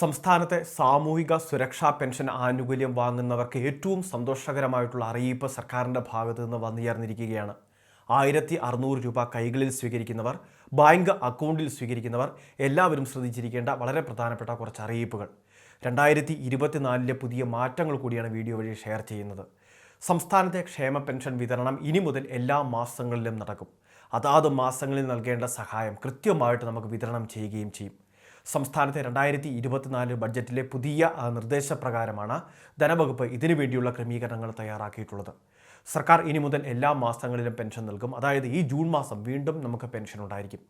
സംസ്ഥാനത്തെ സാമൂഹിക സുരക്ഷാ പെൻഷൻ ആനുകൂല്യം വാങ്ങുന്നവർക്ക് ഏറ്റവും സന്തോഷകരമായിട്ടുള്ള അറിയിപ്പ് സർക്കാരിന്റെ ഭാഗത്തു നിന്ന് വന്നുചേർന്നിരിക്കുകയാണ് ആയിരത്തി അറുന്നൂറ് രൂപ കൈകളിൽ സ്വീകരിക്കുന്നവർ ബാങ്ക് അക്കൗണ്ടിൽ സ്വീകരിക്കുന്നവർ എല്ലാവരും ശ്രദ്ധിച്ചിരിക്കേണ്ട വളരെ പ്രധാനപ്പെട്ട കുറച്ച് അറിയിപ്പുകൾ. രണ്ടായിരത്തി ഇരുപത്തിനാലിലെ പുതിയ മാറ്റങ്ങൾ കൂടിയാണ് വീഡിയോ വഴി ഷെയർ ചെയ്യുന്നത്. സംസ്ഥാനത്തെ ക്ഷേമ പെൻഷൻ വിതരണം ഇനി മുതൽ എല്ലാ മാസങ്ങളിലും നടക്കും. അതാത് മാസങ്ങളിൽ നൽകേണ്ട സഹായം കൃത്യമായിട്ട് നമുക്ക് വിതരണം ചെയ്യുകയും ചെയ്യും. സംസ്ഥാനത്തെ രണ്ടായിരത്തി ഇരുപത്തിനാല് ബഡ്ജറ്റിലെ പുതിയ നിർദ്ദേശപ്രകാരമാണ് ധനവകുപ്പ് ഇതിനു വേണ്ടിയുള്ള ക്രമീകരണങ്ങൾ തയ്യാറാക്കിയിട്ടുള്ളത്. സർക്കാർ ഇനി മുതൽ എല്ലാ മാസങ്ങളിലും പെൻഷൻ നൽകും. അതായത് ഈ ജൂൺ മാസം വീണ്ടും നമുക്ക് പെൻഷൻ ഉണ്ടായിരിക്കും.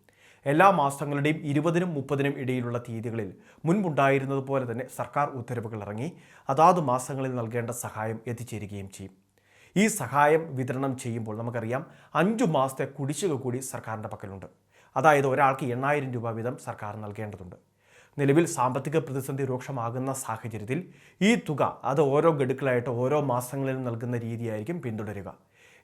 എല്ലാ മാസങ്ങളുടെയും ഇരുപതിനും മുപ്പതിനും ഇടയിലുള്ള തീയതികളിൽ മുൻപുണ്ടായിരുന്നത് പോലെ തന്നെ സർക്കാർ ഉത്തരവുകൾ ഇറങ്ങി അതാത് മാസങ്ങളിൽ നൽകേണ്ട സഹായം എത്തിച്ചേരുകയും ചെയ്യും. ഈ സഹായം വിതരണം ചെയ്യുമ്പോൾ നമുക്കറിയാം അഞ്ചു മാസത്തെ കുടിശ്ശിക കൂടി സർക്കാരിന്റെ പക്കലുണ്ട്. അതായത് ഒരാൾക്ക് എണ്ണായിരം രൂപ വീതം സർക്കാർ നൽകേണ്ടതുണ്ട്. നിലവിൽ സാമ്പത്തിക പ്രതിസന്ധി രൂക്ഷമാകുന്ന സാഹചര്യത്തിൽ ഈ തുക അത് ഓരോ ഗഡുക്കളായിട്ട് ഓരോ മാസങ്ങളിലും നൽകുന്ന രീതിയായിരിക്കും പിന്തുടരുക.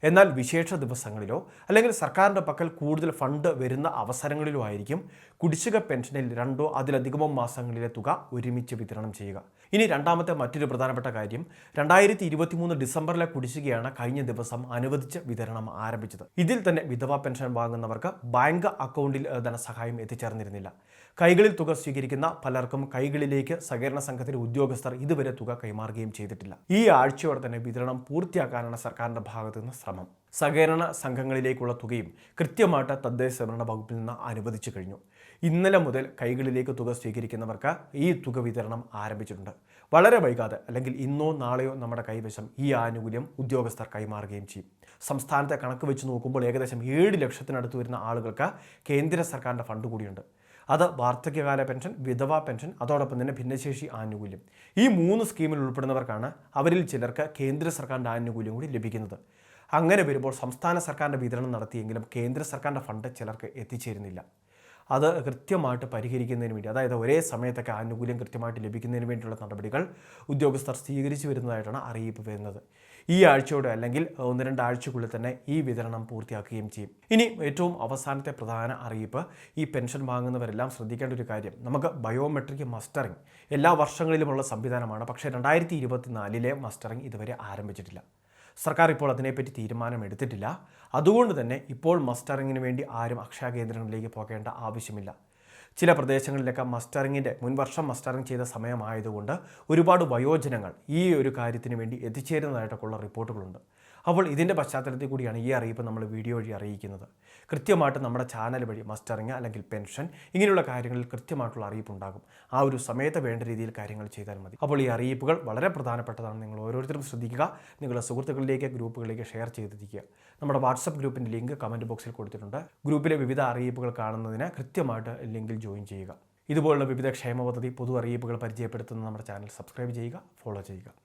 എന്നാൽ വിശേഷ ദിവസങ്ങളിലോ അല്ലെങ്കിൽ സർക്കാരിന്റെ പക്കൽ കൂടുതൽ ഫണ്ട് വരുന്ന അവസരങ്ങളിലോ ആയിരിക്കും കുടിശ്ശിക പെൻഷനിൽ രണ്ടോ അതിലധികമോ മാസങ്ങളിലെ തുക ഒരുമിച്ച് വിതരണം ചെയ്യുക. ഇനി രണ്ടാമത്തെ മറ്റൊരു പ്രധാനപ്പെട്ട കാര്യം രണ്ടായിരത്തി ഇരുപത്തിമൂന്ന് ഡിസംബറിലെ കുടിശ്ശികയാണ് കഴിഞ്ഞ ദിവസം അനുവദിച്ച് വിതരണം ആരംഭിച്ചത്. ഇതിൽ തന്നെ വിധവാ പെൻഷൻ വാങ്ങുന്നവർക്ക് ബാങ്ക് അക്കൗണ്ടിൽ ധനസഹായം എത്തിച്ചേർന്നിരുന്നില്ല. കൈകളിൽ തുക സ്വീകരിക്കുന്ന പലർക്കും കൈകളിലേക്ക് സഹകരണ സംഘത്തിലെ ഉദ്യോഗസ്ഥർ ഇതുവരെ തുക കൈമാറുകയും ചെയ്തിട്ടില്ല. ഈ ആഴ്ചയോടെ തന്നെ വിതരണം പൂർത്തിയാക്കാനാണ് സർക്കാരിന്റെ ഭാഗത്തു നിന്ന് ശ്രമം. സഹകരണ സംഘങ്ങളിലേക്കുള്ള തുകയും കൃത്യമായിട്ട് തദ്ദേശ സ്വയംഭരണ വകുപ്പിൽ നിന്ന് അനുവദിച്ചു കഴിഞ്ഞു. ഇന്നലെ മുതൽ കൈകളിലേക്ക് തുക സ്വീകരിക്കുന്നവർക്ക് ഈ തുക വിതരണം ആരംഭിച്ചിട്ടുണ്ട്. വളരെ വൈകാതെ അല്ലെങ്കിൽ ഇന്നോ നാളെയോ നമ്മുടെ കൈവശം ഈ ആനുകൂല്യം ഉദ്യോഗസ്ഥർ കൈമാറുകയും ചെയ്യും. സംസ്ഥാനത്തെ കണക്ക് വെച്ച് നോക്കുമ്പോൾ ഏകദേശം ഏഴ് ലക്ഷത്തിനടുത്ത് വരുന്ന ആളുകൾക്ക് കേന്ദ്ര സർക്കാരിന്റെ ഫണ്ട് കൂടിയുണ്ട്. അത് വാർദ്ധക്യകാല പെൻഷൻ വിധവാ പെൻഷൻ അതോടൊപ്പം തന്നെ ഭിന്നശേഷി ആനുകൂല്യം. ഈ മൂന്ന് സ്കീമിൽ ഉൾപ്പെടുന്നവർക്കാണ് അവരിൽ ചിലർക്ക് കേന്ദ്ര സർക്കാരിന്റെ ആനുകൂല്യം കൂടി ലഭിക്കുന്നത്. അങ്ങനെ വരുമ്പോൾ സംസ്ഥാന സർക്കാരിന്റെ വിതരണം നടത്തിയെങ്കിലും കേന്ദ്ര സർക്കാരിന്റെ ഫണ്ട് ചിലർക്ക് എത്തിച്ചേരുന്നില്ല. അത് കൃത്യമായിട്ട് പരിഹരിക്കുന്നതിന് വേണ്ടി അതായത് ഒരേ സമയത്തൊക്കെ ആനുകൂല്യം കൃത്യമായിട്ട് ലഭിക്കുന്നതിന് വേണ്ടിയുള്ള നടപടികൾ ഉദ്യോഗസ്ഥർ സ്വീകരിച്ചു വരുന്നതായിട്ടാണ് അറിയിപ്പ് വരുന്നത്. ഈ ആഴ്ചയോടെ അല്ലെങ്കിൽ ഒന്ന് രണ്ടാഴ്ചക്കുള്ളിൽ തന്നെ ഈ വിതരണം പൂർത്തിയാക്കുകയും ചെയ്യും. ഇനി ഏറ്റവും അവസാനത്തെ പ്രധാന അറിയിപ്പ് ഈ പെൻഷൻ വാങ്ങുന്നവരെല്ലാം ശ്രദ്ധിക്കേണ്ട ഒരു കാര്യം നമുക്ക് ബയോമെട്രിക് മസ്റ്ററിംഗ് എല്ലാ വർഷങ്ങളിലുമുള്ള സംവിധാനമാണ്. പക്ഷേ രണ്ടായിരത്തി ഇരുപത്തിനാലിലെ മസ്റ്ററിംഗ് ഇതുവരെ ആരംഭിച്ചിട്ടില്ല. സർക്കാർ ഇപ്പോൾ അതിനെപ്പറ്റി തീരുമാനം എടുത്തിട്ടില്ല അതുകൊണ്ട് തന്നെ ഇപ്പോൾ മസ്റ്ററിങ്ങിന് വേണ്ടി ആരും അക്ഷയ കേന്ദ്രങ്ങളിലേക്ക് പോകേണ്ട ആവശ്യമില്ല. ചില പ്രദേശങ്ങളിലൊക്കെ മസ്റ്ററിങ്ങിന്റെ മുൻവർഷം മസ്റ്ററിങ് ചെയ്ത സമയമായതുകൊണ്ട് ഒരുപാട് വയോജനങ്ങൾ ഈ ഒരു കാര്യത്തിന് വേണ്ടി എത്തിച്ചേരുന്നതായിട്ടൊക്കെയുള്ള റിപ്പോർട്ടുകളുണ്ട്. അപ്പോൾ ഇതിന്റെ പശ്ചാത്തലത്തിൽ കൂടിയാണ് ഈ അറിയിപ്പ് നമ്മൾ വീഡിയോ വഴി അറിയിക്കുന്നത്. കൃത്യമായിട്ട് നമ്മുടെ ചാനൽ വഴി മസ്റ്ററിങ് അല്ലെങ്കിൽ പെൻഷൻ ഇങ്ങനെയുള്ള കാര്യങ്ങളിൽ കൃത്യമായിട്ടുള്ള അറിയിപ്പ് ഉണ്ടാകും ആ ഒരു സമയത്ത് വേണ്ട രീതിയിൽ കാര്യങ്ങൾ ചെയ്താൽ മതി. അപ്പോൾ ഈ അറിയിപ്പുകൾ വളരെ പ്രധാനപ്പെട്ടതാണ്. നിങ്ങൾ ഓരോരുത്തരും ശ്രദ്ധിക്കുക. നിങ്ങളുടെ സുഹൃത്തുക്കളിലേക്ക് ഗ്രൂപ്പുകളിലേക്ക് ഷെയർ ചെയ്തിരിക്കുക. നമ്മുടെ വാട്സപ്പ് ഗ്രൂപ്പിന്റെ ലിങ്ക് കമന്റ് ബോക്സിൽ കൊടുത്തിട്ടുണ്ട്. ഗ്രൂപ്പിലെ വിവിധ അറിയിപ്പുകൾ കാണുന്നതിന് കൃത്യമായിട്ട് ലിങ്കിൽ ജോയിൻ ചെയ്യുക. ഇതുപോലുള്ള വിവിധ ക്ഷേമ പദ്ധതി പൊതു അറിയിപ്പുകൾ പരിചയപ്പെടുത്തുന്ന നമ്മുടെ ചാനൽ സബ്സ്ക്രൈബ് ചെയ്യുക ഫോളോ ചെയ്യുക.